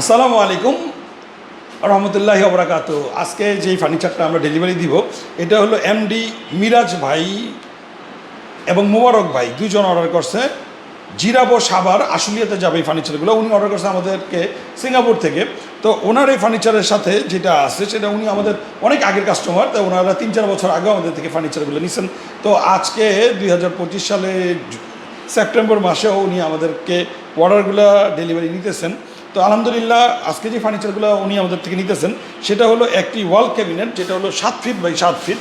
আসসালামু আলাইকুম রহমতুল্লাহ অবরাকাত আজকে যেই ফার্নিচারটা আমরা ডেলিভারি দিব, এটা হলো এমডি মিরাজ ভাই এবং মোবারক ভাই। দুজন অর্ডার করছে। জিরাবো সাবার আশুলিয়াতে যাবে এই ফার্নিচারগুলো উনি অর্ডার করছে আমাদেরকে সিঙ্গাপুর থেকে। তো ওনার এই ফার্নিচারের সাথে যেটা আছে, সেটা উনি আমাদের অনেক আগের কাস্টমার তো ওনারা তিন চার বছর আগে আমাদের থেকে ফার্নিচারগুলো নিছেন। তো আজকে দু হাজার পঁচিশ সালে সেপ্টেম্বর মাসেও উনি আমাদেরকে অর্ডারগুলো ডেলিভারি নিতেছেন। তো আলহামদুলিল্লাহ, আজকে যে ফার্নিচারগুলো উনি আমাদের থেকে নিতেছেন, সেটা হলো একটি ওয়াল ক্যাবিনেট যেটা হলো সাত ফিট বাই সাত ফিট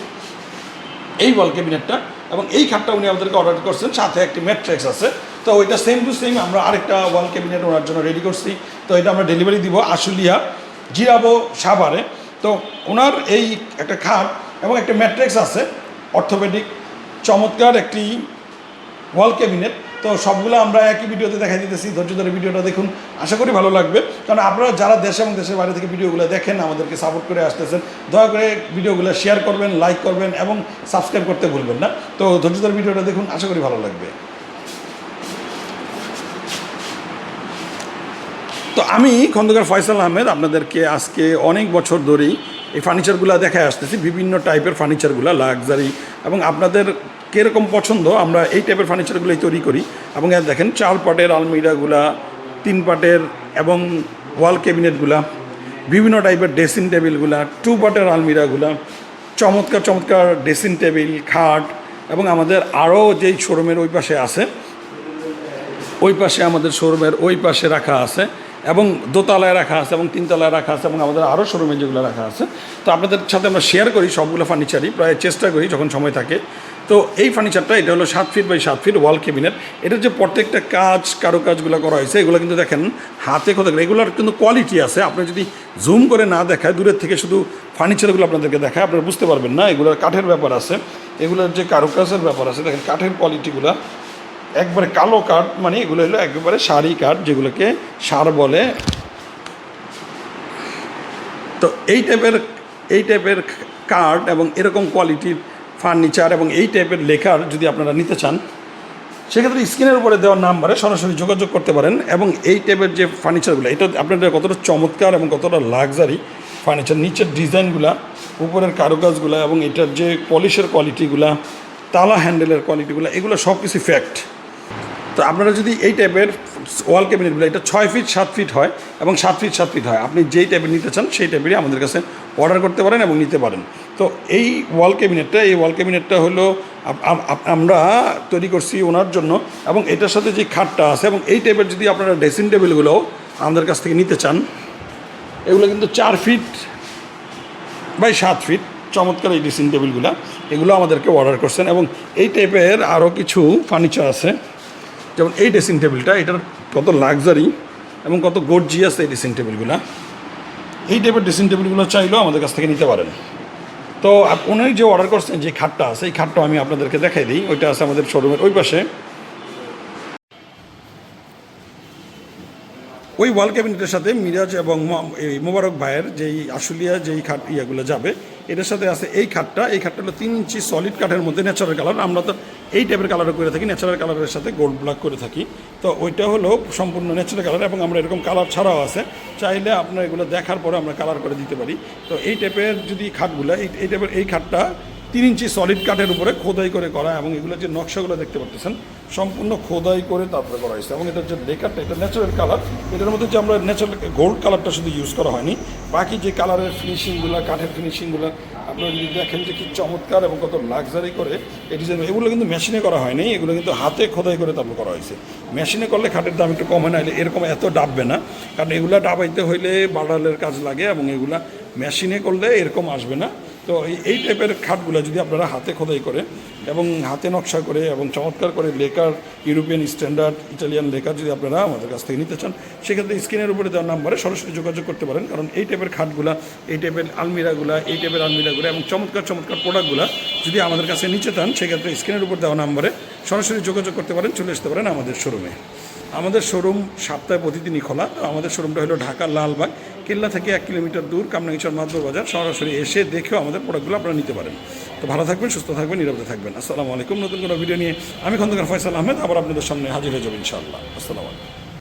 এই ওয়াল ক্যাবিনেটটা এবং এই খাটটা উনি আমাদেরকে অর্ডার করছেন, সাথে একটি ম্যাট্রিক্স আছে। তো ওইটা সেম টু সেম আমরা আরেকটা ওয়াল ক্যাবিনেট ওনার জন্য রেডি করছি। তো এটা আমরা ডেলিভারি দিব আশুলিয়া, জিরাবো, সাভারে। তো ওনার এই একটা খাট এবং একটা ম্যাট্রিক্স আছে অর্থোপেডিক চমৎকার একটি ওয়াল ক্যাবিনেট তো সবগুলো আমরা একই ভিডিওতে দেখা দিতেছি। ধৈর্য ধরে ভিডিওটা দেখুন। আশা করি ভালো লাগবে। কারণ আপনারা যারা দেশ এবং দেশের বাইরে থেকে ভিডিওগুলো দেখেন, আমাদেরকে সাপোর্ট করে আসতেছেন, দয়া করে ভিডিওগুলো শেয়ার করবেন লাইক করবেন এবং সাবস্ক্রাইব করতে ভুলবেন না। তো ধৈর্য ধরে ভিডিওটা দেখুন। আশা করি ভালো লাগবে। তো আমি খন্দকার ফয়সাল আহমেদ আপনাদেরকে আজকে অনেক বছর ধরেই এই ফার্নিচারগুলো দেখায় আসতেছি, বিভিন্ন টাইপের ফার্নিচারগুলো লাক্সারি এবং আপনাদের কীরকম পছন্দ, আমরা এই টাইপের ফার্নিচারগুলোই তৈরি করি। এবং দেখেন, চার পাটের আলমিরাগুলা, তিন পাটের এবং ওয়াল ক্যাবিনেটগুলা বিভিন্ন টাইপের ড্রেসিং টেবিলগুলা টু পাটের আলমিরাগুলা, চমৎকার চমৎকার ড্রেসিং টেবিল খাট এবং আমাদের আরও যেই শোরুমের ওই পাশে আছে, ওই পাশে আমাদের শোরুমের ওই পাশে রাখা আছে। এবং দোতলায় রাখা আছে এবং তিনতলায় রাখা আছে এবং আমাদের আরও শোরুমে যেগুলো রাখা আছে। তো আপনাদের সাথে আমরা শেয়ার করি সবগুলো ফার্নিচারই প্রায় চেষ্টা করি যখন সময় থাকে। তো এই ফার্নিচারটা এটা হলো সাত ফিট বাই সাত ফিট ওয়াল কেবিনেট এটার যে প্রত্যেকটা কাজ, কারুকাজগুলো করা হয়েছে, এগুলো কিন্তু দেখেন হাতে খোদা এগুলোর কিন্তু কোয়ালিটি আছে। আপনি যদি জুম করে না দেখায়, দূরের থেকে শুধু ফার্নিচারগুলো আপনাদেরকে দেখায়, আপনারা বুঝতে পারবেন না। এগুলোর কাঠের ব্যাপার আছে। এগুলোর যে কারুকাজের ব্যাপার আছে, দেখেন কাঠের কোয়ালিটিগুলো একবারে কালো কাঠ মানে এগুলো হলো একবারে সারি কাঠ যেগুলোকে সার বলে। তো এই টাইপের এই টাইপের কার্ড এবং এরকম কোয়ালিটির ফার্নিচার এবং এই টাইপের লেখার যদি আপনারা নিতে চান, সেক্ষেত্রে স্ক্রিনের উপরে দেওয়ার নাম্বারে সরাসরি যোগাযোগ করতে পারেন এবং এই টাইপের যে ফার্নিচারগুলো এটা আপনাদের কতটা চমৎকার এবং কতটা লাক্সারি ফার্নিচার নিচের ডিজাইনগুলা, উপরের কারুকাজগুলো এবং এটার যে পলিশের কোয়ালিটিগুলা তালা হ্যান্ডেলের কোয়ালিটিগুলো এগুলো সব কিছু ফ্যাক্ট তো আপনারা যদি এই টাইপের ওয়াল ক্যাবিনেটগুলো এটা ছয় ফিট সাত ফিট হয় এবং সাত ফিট সাত ফিট হয়। আপনি যেই টাইপের নিতে চান, সেই টাইপেরই আমাদের কাছে অর্ডার করতে পারেন এবং নিতে পারেন। তো এই ওয়াল ক্যাবিনেটটা এই ওয়াল ক্যাবিনেটটা হলো আমরা তৈরি করছি ওনার জন্য এবং এটার সাথে যে খাটটা আছে এবং এই টাইপের যদি আপনারা ড্রেসিং টেবিলগুলোও আমাদের কাছ থেকে নিতে চান, এগুলো কিন্তু চার ফিট বাই সাত ফিট চমৎকার এই ড্রেসিং টেবিলগুলো এগুলো আমাদেরকে অর্ডার করছেন এবং এই টাইপের আরও কিছু ফার্নিচার আছে। যেমন এই ড্রেসিং টেবিলটা, এটার কত লাক্সারি এবং কত গর্জিয়াস এই ড্রেসিং টেবিলগুলো। এই টাইপের ড্রেসিং টেবিলগুলো চাইলেও আমাদের কাছ থেকে নিতে পারেন। তো উনি যে অর্ডার করছেন, যে খাটটা আছে, এই খাটটা আমি আপনাদেরকে দেখাই দিই। ওইটা আছে আমাদের শোরুমের ওই পাশে। ওই ওয়াল ক্যাবিনেটের সাথে মিরাজ এবং এই মোবারক ভাইয়ের যেই আশুলিয়া যেই খাট ইয়াগুলো যাবে এটার সাথে আছে এই খাটটা। এই খাটটা হলো তিন ইঞ্চি সলিড কাঠের মধ্যে ন্যাচারাল কালার আমরা তো এই টাইপের কালারও করে থাকি ন্যাচারাল কালারের সাথে গোল্ড ব্ল্যাক করে থাকি। তো ওইটা হলো সম্পূর্ণ ন্যাচারাল কালার এবং আমরা এরকম কালার ছাড়াও আছে। চাইলে আপনার এগুলো দেখার পরে আমরা কালার করে দিতে পারি। তো এই টাইপের যদি খাটগুলো, এই টাইপের এই খাটটা তিন ইঞ্চি সলিড কাঠের উপরে খোদাই করে করা এবং এগুলো যে নকশাগুলো দেখতে পাচ্ছেন সম্পূর্ণ খোদাই করে তারপরে করা হয়েছে এবং এটার যে লেকারটা, এটা ন্যাচারাল কালার এটার মধ্যে যে আমরা ন্যাচারাল গোল্ড কালারটা শুধু ইউজ করা হয়নি, বাকি যে কালারের ফিনিশিংগুলো কাঠের ফিনিশিংগুলো আপনারা যদি দেখেন যে কি চমৎকার এবং কত লাক্সারি করে এই ডিজাইন এগুলো কিন্তু মেশিনে করা হয়নি, এগুলো কিন্তু হাতে খোদাই করে তারপর করা হয়েছে। মেশিনে করলে খাটের দাম একটু কম হয় না এরকম এত ডাববে না, কারণ এগুলো ডাবাইতে হইলে বাড়ালের কাজ লাগে এবং এগুলা মেশিনে করলে এরকম আসবে না। তো এই- টাইপের খাটগুলো যদি আপনারা হাতে খোদাই করে এবং হাতে নকশা করে এবং চমৎকার করে lacquer, European standard, Italian lacquer যদি আপনারা আমাদের কাছ থেকে নিতে চান, সেক্ষেত্রে স্ক্রিনের উপরে দেওয়ার নাম্বারে সরাসরি যোগাযোগ করতে পারেন। কারণ এই টাইপের খাটগুলা, এই টাইপের আলমিরাগুলা, এই টাইপের আলমিরাগুলো এবং চমৎকার চমৎকার প্রোডাক্টগুলো যদি আমাদের কাছে নিতে চান, সেক্ষেত্রে স্ক্রিনের উপর দেওয়া নাম্বারে সরাসরি যোগাযোগ করতে পারেন, চলে আসতে পারেন আমাদের শোরুমে। আমাদের শোরুম সপ্তাহে প্রতিদিনই খোলা। আমাদের শোরুমটা হলো ঢাকা লালবাগ। কেল্লা থেকে এক কিলোমিটার দূর কামনাঙ্গিচর মাদুর বাজার সরাসরি এসে দেখেও আমাদের প্রোডাক্টগুলো আপনারা নিতে পারেন। তো ভালো থাকবেন, সুস্থ থাকবেন, নিরাপদে থাকবেন। আসসালামু আলাইকুম। নতুন কোনো ভিডিও নিয়ে আমি খন্দকার ফয়সাল আহমেদ, আবার আপনাদের সামনে হাজির হয়ে যাব ইনশাআল্লাহ। আসসালামু আলাইকুম।